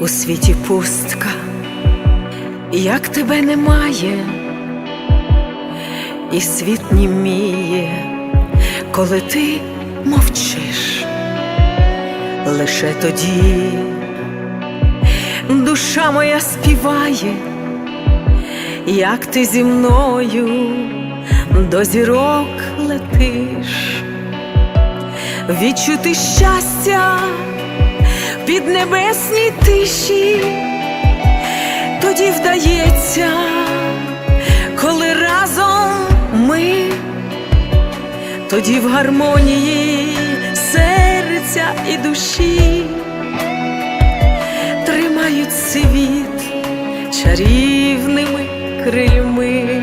у світі пустка, як тебе немає, і світ німіє, коли ти мовчиш, лише тоді душа моя співає, як ти зі мною до зірок летиш, відчути щастя в піднебесній тиші, тоді вдається, коли разом ми, тоді в гармонії серця і душі тримають світ чарівними крильми,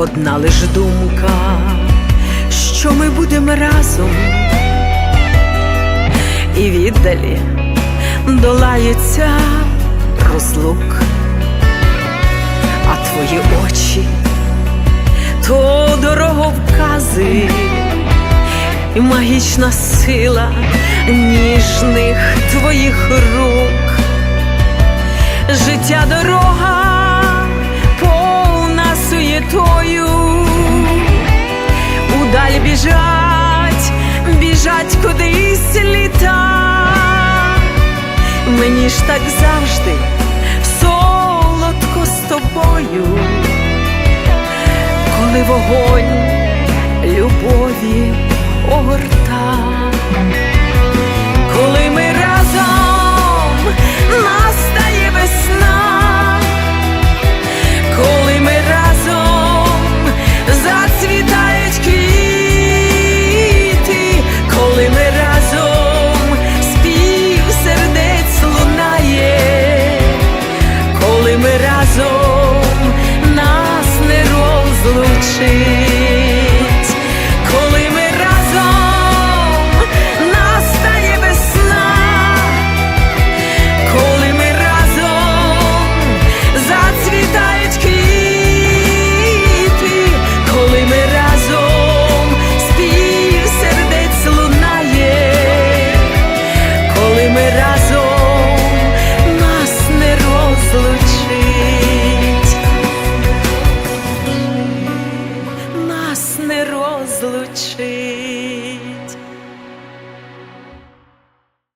Одна лиш думка, що ми будемо разом, і віддалі долається розлук, а твої очі то дороговкази, і магічна сила ніжних твоїх рук, життя дорога біжать, біжать кудись літа. Мені ж так завжди солодко з тобою, коли вогонь любові огорта, розлучить.